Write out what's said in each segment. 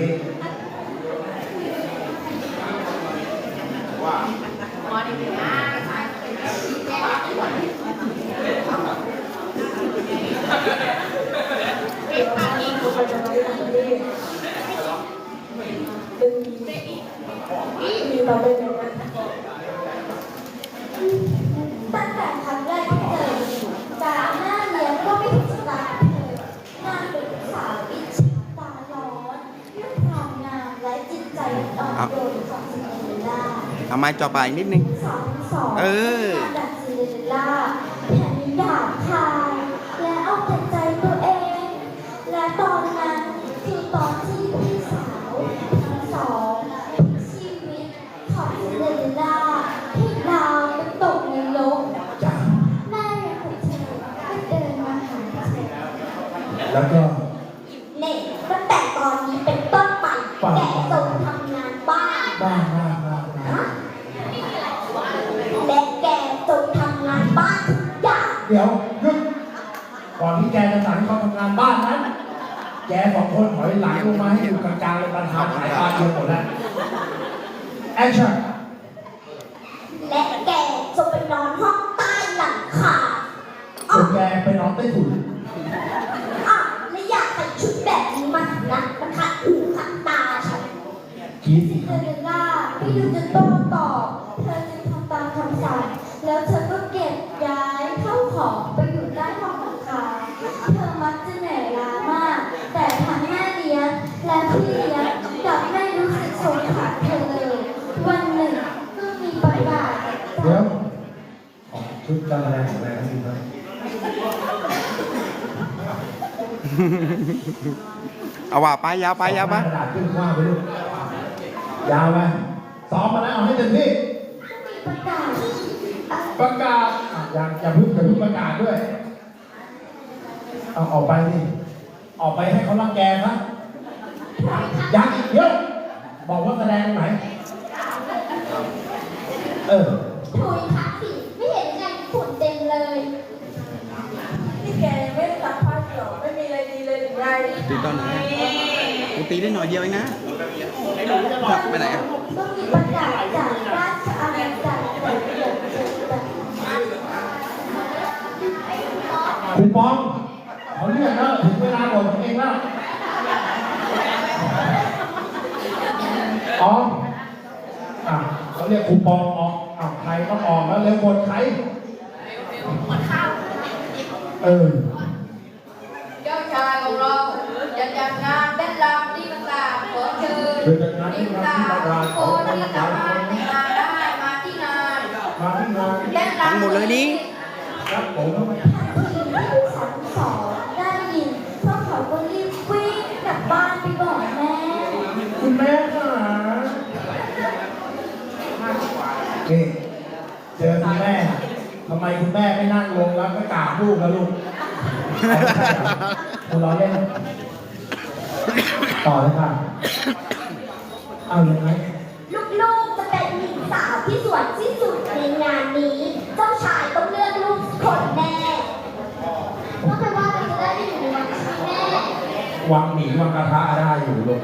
มีเราเป็ วทั้งสองชีวิตของซินเดอเรลล่าที่ดาวไปตกในโลกจ้าแม่ของเธอก็เดินมาหาเธอแล้วก็าทำงานบ้านนั้น แกสองคนถอยหลังลงมาให้อยู่กลางๆเลยปัญหาขายบ้านเดียวหมดแล้วแอคชั่นและแกจงไปนอนห้องใต้หลังคาส่วนแกไปนอนใต้ถุนอะและอยากใส่ชุดแบบนี้มาทำนะมันขัดหูขัดตาฉันคีสิเธอเดลล่าไม่รู้จะโต้ตอบเธอจึงทำตามคำสั่ง แล้วเธอก็เก็บย้ายเข้าของไปอยู่ใต้ห้องหลังคาเธอมักจะเหนื่อยล้ามาก แต่ทั้งแม่เลี้ยงและพี่เลี้ยงกลับไม่รู้สึกสงสารเธอเลย วันหนึ่งก็มีประกาศ เดี๋ยว ของชุดการแสดงของแรงนี่ครับเอาว่าไปยาวไปยาวไปกระดาษขึ้นกว้างไปลูกยาวไปซ้อมมาแล้วเอาให้เต็มที่ก็มีประกาศอะประกาศอะอย่าอย่าเพิ่งอย่าเพิ่งประกาศด้วยเอาออกไปสิออกไปให้เขารังแกนะยังอีกเดี๋ยวบอกว่าแสดงตรงไหนเออ ตีตอนไหนกูตีได้หน่อยเดียวเองนะขับไปไหนอะก็มีประกาศจากราชอาณาจักรเปิดเผยแบบคูปองเขาเรียกแล้วถึงเวลาหมดเองแล้วอ๋ออะเขาเรียกคูปองออกอะใครต้อออกแล้วเร็วหมดใครเออ เจ้าชายของเราจะจั ดงานเต้นรำที่ต่างๆขอเชิญเดี๋ยวจัดงานที่ที่ร้านต่างที่ร้านๆคนที่สามารถไปงานได้มาที่งานมาที่งานเต้นทั้งรำหมดเลยนี่ครับผมทันทีที่ผู้สาวทั้งสองได้ยินพวกเขาก็รีบวิ่งกลับบ้านไปบอกแม่ คุณแม่ค่ะนี่เจอคุณแม่ทำไมคุณแม่ไม่นั่งลงแล้วก็กราบลูกแล้วลูกคุณล้อเล่น ต่อเลยค่ะ เอาอย่างไรลูกๆจะเป็นหญิงสาวที่สวยที่สุดในงานนี้ เจ้าชายต้องเลือกลูกคนแน่เพราะแต่ว่าเราจะได้ไปอยู่ในวังที่แม่วังหมีวังกระทะได้อยู่ลูก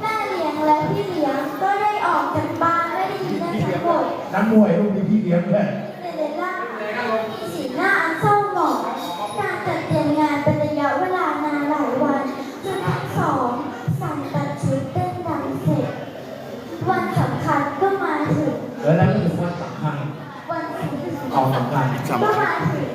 แม่เลี้ยงและพี่เลี้ยงก็ได้ออกจากบ้านและได้ยินเรื่องทั้งหมด นักมวยลูกมีพี่เลี้ยงด้วย เอ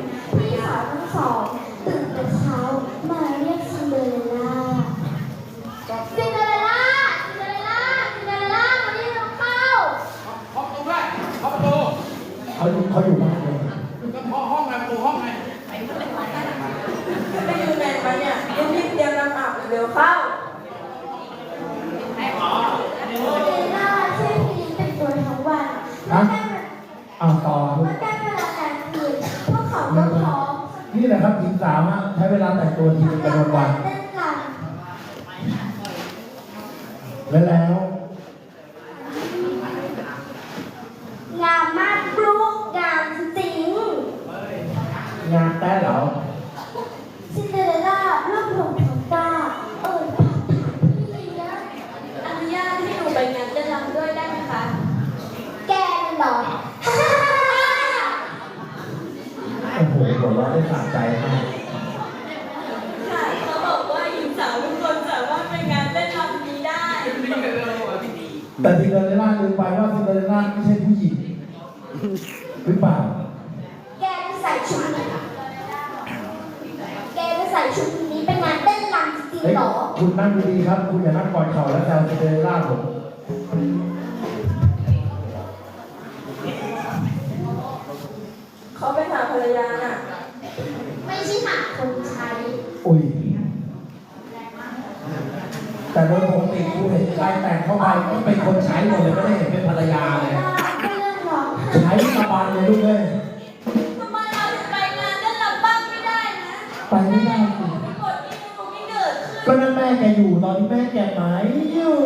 ช้เวลาแต่งตัวทีเป็นวันและแล้วงามมากปลุกงามจริงงามแต่เหรอซินเดอเรลล่าลูกหลงของตาเออพี่นะอนุญาตให้หนูไปงานเต้นรำด้วยได้ไหมคะ แกเหรอ แต่ซินเดอเรลล่าลืมไปว่าซินเดอเรลล่าไม่ใช่ผู้หญิงหรือเปล่า แกจะใส่ชุดนี้แกจะใส่ชุดนี้เป็นงานเต้นรำจริงเฮ้ยๆเหรอ คุณนั่งดีๆครับ คุณอย่านั่งกอดเข่าแล้วแซวซินเดอเรลล่าผมเขาไปหาภรรยาน่ะ ไม่ใช่หาคนใช้ อุ้ย แต่โดยปกติกูเห็นใครแต่งเข้าไปก็เป็นคนใช้หมดเลยไม่ได้เห็นเป็นภรรยาเลยก็เรื่องร้องไห้ใช้สบายเลยลูกเลยทำไมเราถึงไปงานเต้นรำบ้างไม่ได้นะไปไม่ได้สิไม่กดนี่มันไม่เกิดขึ้น ก็นั่นแม่แกอยู่ตอนนี้แม่แกไหมอยู่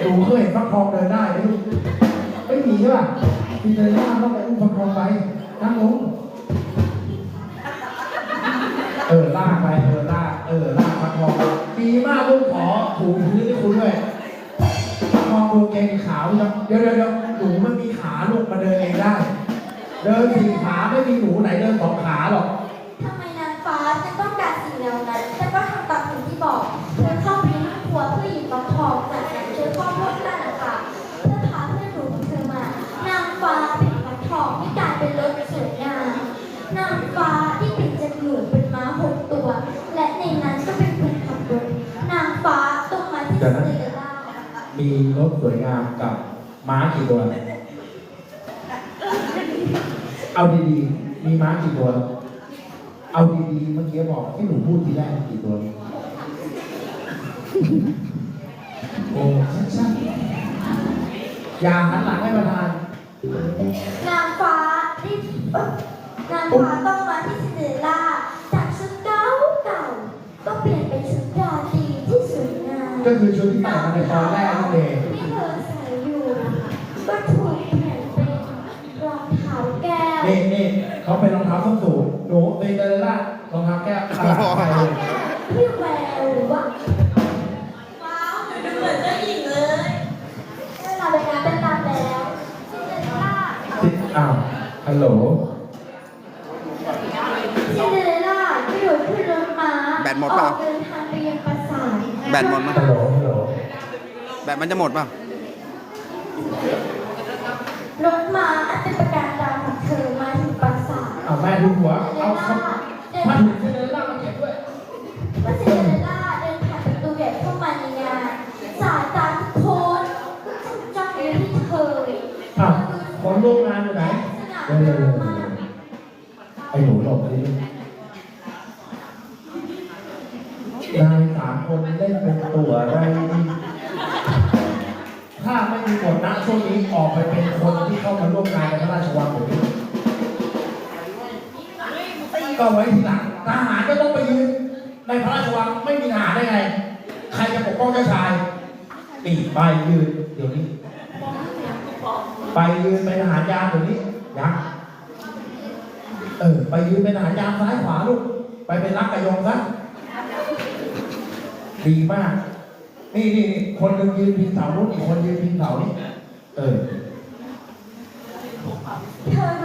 หนูเคยเห็นฟักทองเดินได้ไหมลูกไม่มีใช่ป่ะมีเดินหน้าต้องไปอุ้มฟักทองไปนั่งลงเออลากไปเออลากเออลากฟักทองดีมากลูกขอถูพื้นให้คุณด้วยฟักทองดูเกงขาวจังเดี๋ยวเดี๋ยวเดี๋ยวหนูมันมีขาลูกมาเดินเองได้ เดินสี่ขาไม่มีหนูไหนเดินสองขาหรอกทำไมนางฟ้าจะต้องการสิ่งเหล่านั้นแต่ก็ทำตามสิ่งที่บอก มีรถสวยงามกับม้ากี่ตัว เอาดีๆ มีม้ากี่ตัว เอาดีๆ เมื่อกี้บอกที่หนูพูดทีแรกกี่ตัว โอ้ชัดๆอย่าหันหลังให้ประธาน นางฟ้าที่เอ้ยนางฟ้าต้องมาที่ซินเดอเรลล่าจากชุดเก่าเก่าๆก็เปลี่ยนเป็นชุดราตรีที่สวยงาม ก็คือชุดที่ใส่มาในตอนแรก ฮัลโหลซินเดอเรลล่าก็โดดขึ้นรถม้าแบตหมดเปล่า ออกเดินทางไปยังปราสาทแบตหมดมั้ยฮัลโหลฮัลโหลแบบมันจะหมดป่ะ รถม้าอันเป็นประการตาของเธอมาถึงปราสาทเอาแม่ดูหัว เอาครับมาถึง ไอ้หนูหลบไปดินายสามคนเล่นเป็นตัวอะไรดีถ้าไม่มีบทนะช่วงนี้ออกไปเป็นคนที่เข้ามาร่วมงานในพระราชวังผมนี้ก็ไว้ทีหลังทหารก็ต้องไปยืนในพระราชวังไม่มีทหารได้ไง ใครจะปกป้องเจ้าชายตีไปยืนเดี๋ยวนี้ ไปยืนเป็นทหารยามเดี๋ยวนี้ยักษ์ เออ ไปยืนเป็นหายามซ้ายขวาลูก ไปเป็นรักกระยงซะดีมาก นี่นี่คนหนึ่งยืนพิงเสานู้นอีกคนยืนพิงเสานี่ เออ เธอ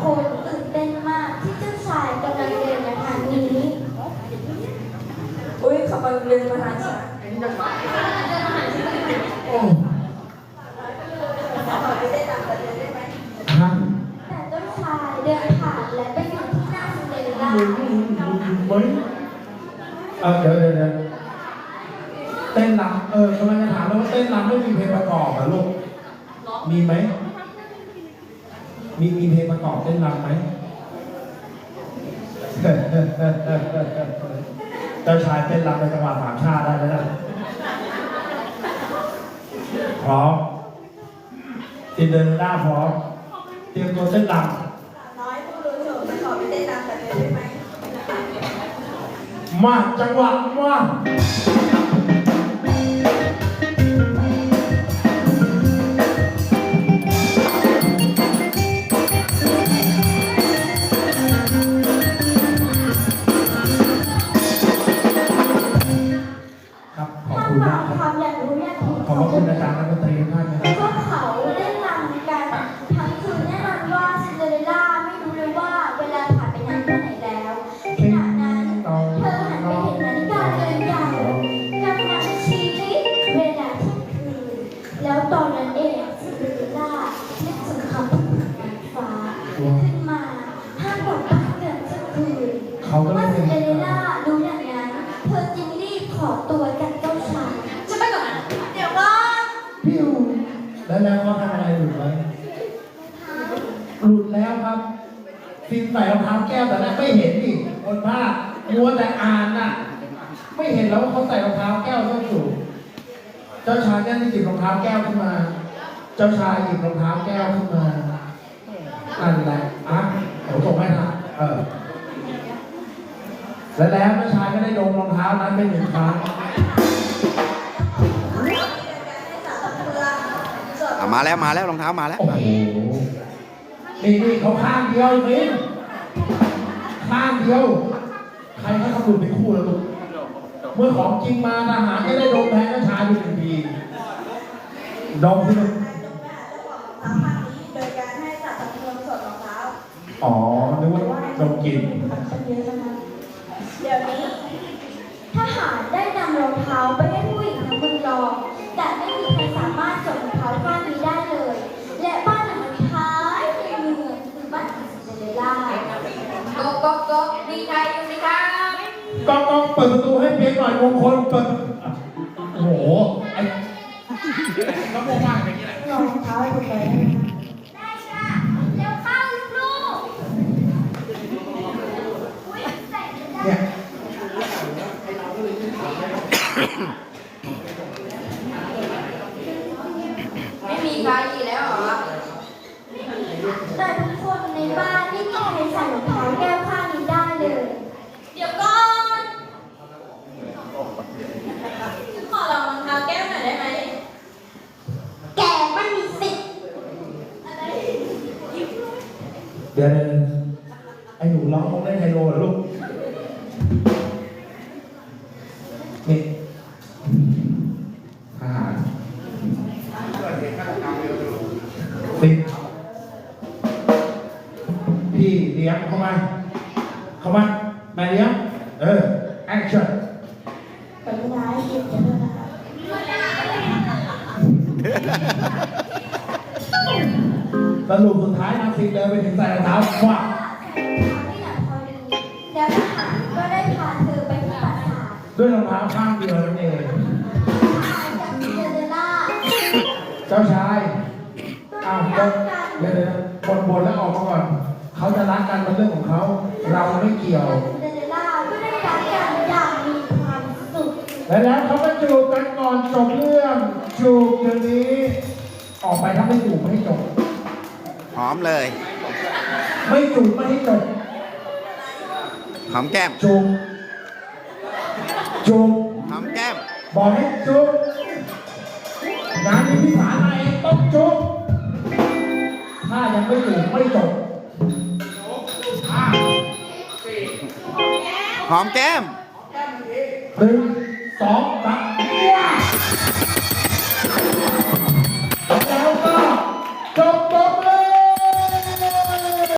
งสองตื่นเต้นมากที่เจ้าชายกำลังเดินมาทางนี้อุ้ยขับมาเรียนมาหาฉันโอ้ขอไปได้ตานเลยได้ไหมฮะแต่เจ้าชายเดินผ่านและไปอยู่ที่หน้าซินเดอเรลล่าเฮ้ยเออเดี๋ยวเดี๋ยวเดี๋ยวเต้นรำเออกำลังจะถามแล้วว่าเต้นรำไม่มีเพลงประกอบเหรอลูก มีไหม มีมีเพลงประกอบเต้นรำไหมเจ้าชายเต้นรำในจังหวะสามชาติได้ไหมล่ะพร้อมจินเดอเรลล่าพร้อมเตรียมตัวเต้นรำน้อยผู้รู้โฉมขอไปได้ตามกันเลยได้ไหมมาจังหวะมา ขึ้นมาห้ามบอกบ้าเกินสักคืนเขาก็ไม่ว่าซินเดอเรลล่ารู้อย่างนั้นเธอจึงรีบขอตัวจากเจ้าชายฉันไปก่อนนะเดี๋ยวก่อนพิวแล้วแล้วเขาทำอะไรหลุดไว้หลุดแล้วครับฟิล์มใส่รองเท้าแก้วแต่นั้นไม่เห็นนี่บนผ้ามัวแต่อ่านน่ะ ไม่เห็นแล้วว่าเขาใส่รองเท้าแก้วส้นสูงเจ้าชายเนี่ยหยิบรองเท้าแก้วขึ้นมา เจ้าชายหยิบรองเท้าแก้วขึ้นมา อันแหละอะผมส่งให้นะเออ แล้วแล้วเจ้าชายก็ได้ดมรองเท้านั้นเป็นหนึ่งครั้งอะมาแล้วมาแล้วรองเท้ามาแล้ว โอ้โหนี่นี่เขาข้างเดียวนี่ข้างเดียว ใครให้เขาดูเป็นคู่แล้วลูกเมื่อของจริงมาทหารจะได้ดมแพ้เจ้าชายไปหนึ่งทีดมที่ลูก ทำภาพนี้โดยการให้จับตะเกียงสดรองเท้า อ๋อ นึกว่าดมกลิ่นเดี๋ยวนี้ทหารได้นำรองเท้าไปให้ผู้หญิงทั้งเมืองรองแต่ไม่มีใครสามารถสวมรองเท้าข้างนี้ได้เลย และบ้านหลังสุดท้ายในเมืองคือบ้านของซินเดอเรลล่ากบกบกบมีใครอยู่ไหมครับกองกองเปิดประตูให้เปียกหน่อยมงคลเปิดโอ้โหไอ้ก็มองมากอย่างนี้แหละรองเท้าให้คุณไปได้ค่ะเร็วเข้าลูกอุ๊ยใส่ไม่ได้ เนี่ยไม่มีใครอีกแล้วเหรอ แต่ทุกคนในบ้านไม่มีใครใส่รองเท้าแก้วข้างนี้ได้เลย เดี๋ยวก่อนฉันขอลองรองเท้าแก้วหน่อยได้ไหม แกไม่มีสิทธิ์เดี๋ยวเดี๋ยวไอ้หนูร้องคงเล่นไฮโลเหรอลูก นี่ทหารสิพี่เลี้ยงเข้ามา เข้ามาแม่เลี้ยง เออ แอคชั่นกรุณาให้เกียรติกันด้วยนะคะสรุปสุดท้ายนางสิงเดินไปถึงใส่รองเท้าว่า ด้วยรองเท้าข้างเดียวนั่นเองทหารจากซินเดอเรลล่าเจ้าชายอ้าวก็เดี๋ยวเดี๋ยวบนบนแล้วออกมาก่อน เขาจะรักกันเป็นเรื่องของเขา เราไม่เกี่ยวซินเดอเรลล่าก็ได้รักกันอย่างมีความสุข และแล้วเขาก็จูบกันก่อนจบเรื่องจูบเดี๋ยวนี้ ออกไปถ้าไม่จูบไม่ให้จบ หอมเลย ไม่จูบไม่ให้จบ หอมแก้ม จูบ จูบหอมแก้ม บอกให้จูบงานนี้พิสารมาเองต้องจูบถ้ายังไม่จูบไม่จบอะหอมแก้มหนึ่งสองสามว้า